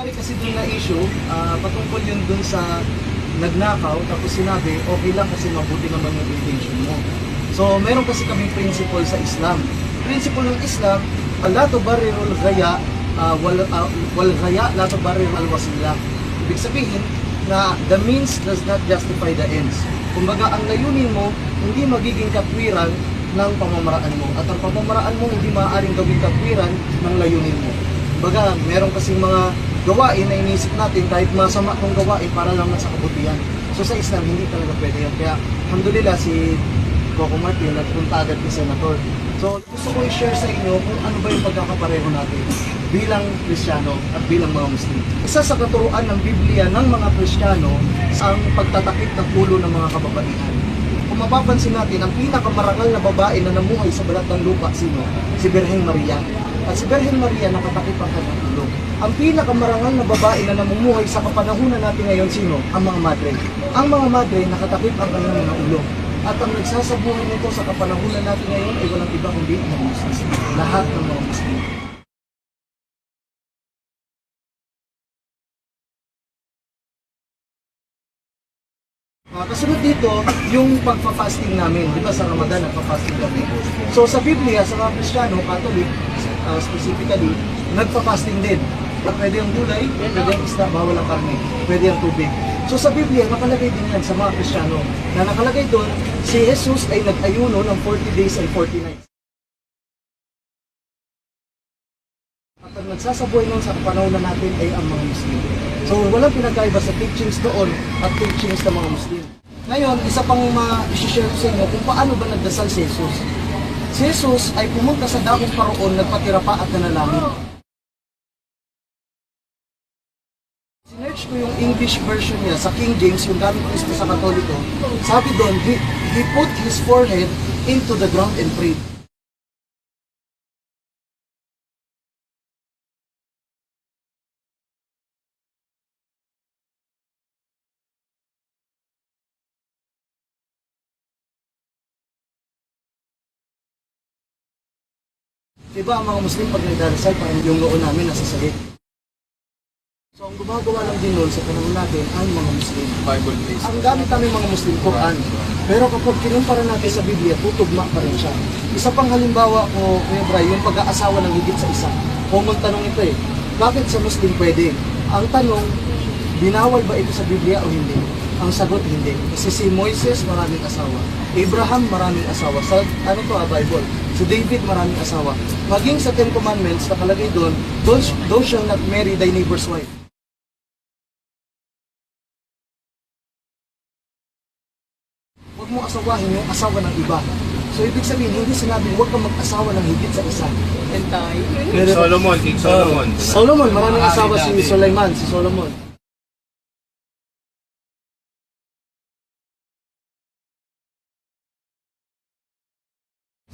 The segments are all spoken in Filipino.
nangyari kasi dun na issue, ah, patungkol yun dun sa nagnakaw, tapos sinabi, okay lang kasi mabuti naman yung intention mo. So, meron kasi kami principle sa Islam. Principle ng Islam, la tubarrirul ghaya, ah, wal, ah, wal ghaya, la tubarrir al wasila. Ibig sabihin, na the means does not justify the ends. Kumbaga, ang layunin mo, hindi magiging katwiran ng pamamaraan mo. At ang pamamaraan mo, hindi maaaring gawing katwiran ng layunin mo. Baga, meron kasing mga gawain na iniisip natin kahit masama kong gawain para lang sa kabutihan. So sa Islam, hindi talaga pwede yan. Kaya, alhamdulillah, si Coco Martin nagpunta agad kay Senator. So, gusto ko i-share sa inyo kung ano ba yung pagkakapareho natin bilang Kristiyano at bilang mga Muslim. Isa sa katuruan ng Biblia ng mga Kristiyano ang pagtatakip ng ulo ng mga kababaihan. Kung mapapansin natin, ang pinakamarangal na babae na namuhay sa balat ng lupa, sino? Si Birheng Maria. At si Birhen Maria nakatakip ang kanyang ulo. Ang pinakamarangal na babae na namumuhay sa kapanahunan natin ngayon, sino? Ang mga madre. Ang mga madre nakatakip ang kanyang mga ulo. At ang nagsasabuhay nito sa kapanahunan natin ngayon ay walang iba kundi ang mga Muslim. Lahat ng mga Muslim. Ah, kasunod dito, yung pagpa-fasting namin. Di ba sa Ramadan, nagpa-fasting kami. So sa Biblia, sa mga Kristiyano, Catholic, ah, specifically, nagpa-fasting din. At pwede yung gulay, pwede yung isda, bawal ang karne, pwede yung tubig. So sa Biblia, nakalagay din yan sa mga Kristiyano. Na nakalagay doon, si Jesus ay nag-ayuno ng 40 days and 40 nights. At ang nagsasabuhay noon sa panahon na natin ay ang mga Muslim. So walang pinagkaiba sa teachings doon at teachings ng mga Muslim. Ngayon, isa pang ma-share ko sa inyo kung paano ba nagdasal si Jesus. Si Jesus ay pumunta sa dakong paroon, nagpatira pa at nanalangin. Sinerch ko yung English version niya sa King James, yung gamit mismo sa Katoliko. Sabi doon, he, he put his forehead into the ground and prayed. Diba ang mga Muslim pag nagdarasal, parang yung noon namin nasa sahig. So ang gumagawa lang din sa panahon natin ay mga Muslim. Bible based. Ang gamit namin mga Muslim, Quran. Pero kapag kinumpara natin sa Biblia, tutugma pa rin siya. Isa pang halimbawa ko, Kuya Bray, yung pag-aasawa ng higit sa isa. Common tanong ito eh, bakit sa Muslim pwede? Ang tanong, binawal ba ito sa Biblia o hindi? Ang sagot, hindi. Kasi si Moises, maraming asawa. Abraham, maraming asawa. Sa, ano to, ah, Bible? Si David, maraming asawa. Maging sa Ten Commandments, nakalagay doon, thou, shall not marry thy neighbor's wife. Huwag mo asawahin yung asawa ng iba. So, ibig sabihin, hindi sinabing huwag kang mag-asawa ng higit sa isa. Entay. Solomon, King Solomon. Oh, Solomon, maraming Mga asawa si. Sulaiman, si Solomon.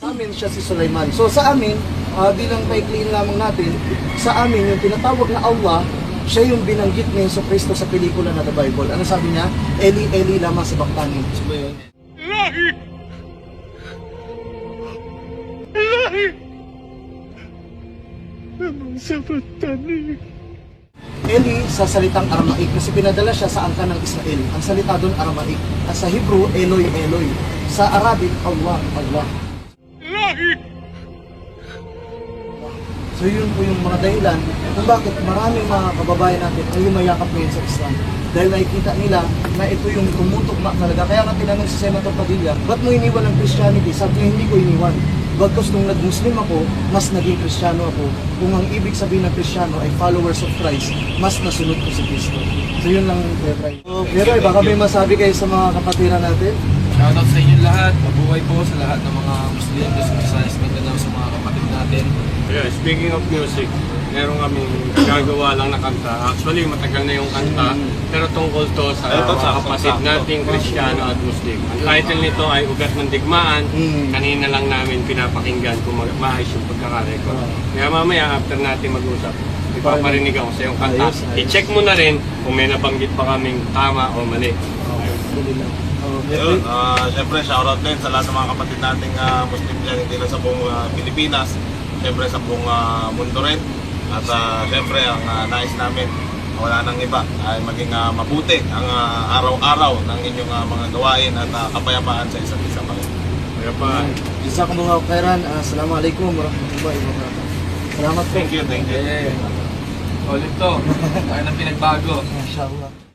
Sa amin siya si Sulaiman. So sa amin, ah, bilang paikliin lamang natin, sa amin yung tinatawag na Allah, siya yung binanggit ni Yeso Cristo sa pelikula na The Bible. Ano sabi niya? Eli, Eli, lama sa baktani. Ba yun? Eli sa salitang Aramaik kasi pinadala siya sa angka ng Israel. Ang salita doon Aramaik. At sa Hebrew, Eloy, Eloy. Sa Arabic, Allah, Allah. So yun po yung mga dahilan kung bakit maraming mga kababayan natin ang lumayakap ngayon sa Islam. Dahil nakikita nila na ito yung tumutugma talaga. Kaya nga tinanong si Senator Padilla, ba't mo iniwan ang Christianity? Sabi niya, hindi ko iniwan. Bagkus nung nag-Muslim ako, mas naging Kristiyano ako. Kung ang ibig sabihin ng Kristiyano ay followers of Christ, mas nasunod ko si Kristo. So yun lang, Kuya Bray. So, Kuya baka may masabi kayo sa mga kapatiran natin? Shoutout sa inyo lahat. Mabuhay po sa lahat ng mga Muslim, Muslim Visayas, Mindanao, sa mga kapatid natin. Yeah, speaking of music, meron kaming gagawa lang na kanta. Actually, matagal na yung kanta, pero tungkol to sa mga kapatid nating Kristiyano at Muslim. Ang title nito ay Ugat ng Digmaan. Mm. Kanina lang namin pinapakinggan kung ma- maayos yung pagkakarecord. Kaya mamaya, after natin mag-usap, ipaparinig ako sa yung kanta. I-check mo na rin kung may nabanggit pa kaming tama o mali. Alhamdulillah. Oh, Yun, ah, syempre shoutout din sa lahat ng mga kapatid nating ah, Muslim dyan, hindi lang sa buong ah, Pilipinas, syempre sa buong ah, mundo rin. At ah, syempre ang ah, nais namin, wala nang iba ay maging ah, mabuti ang ah, araw-araw ng inyong ah, mga gawain at ah, kapayapaan sa isa't isa pa rin. Kaya pa, Jazakumullah khairan. Uh, Assalamualaikum warahmatullahi wabarakatuh. Salamat po. Thank you, thank you. Eh, ulit to. Tayo na pinagbago. Mashallah.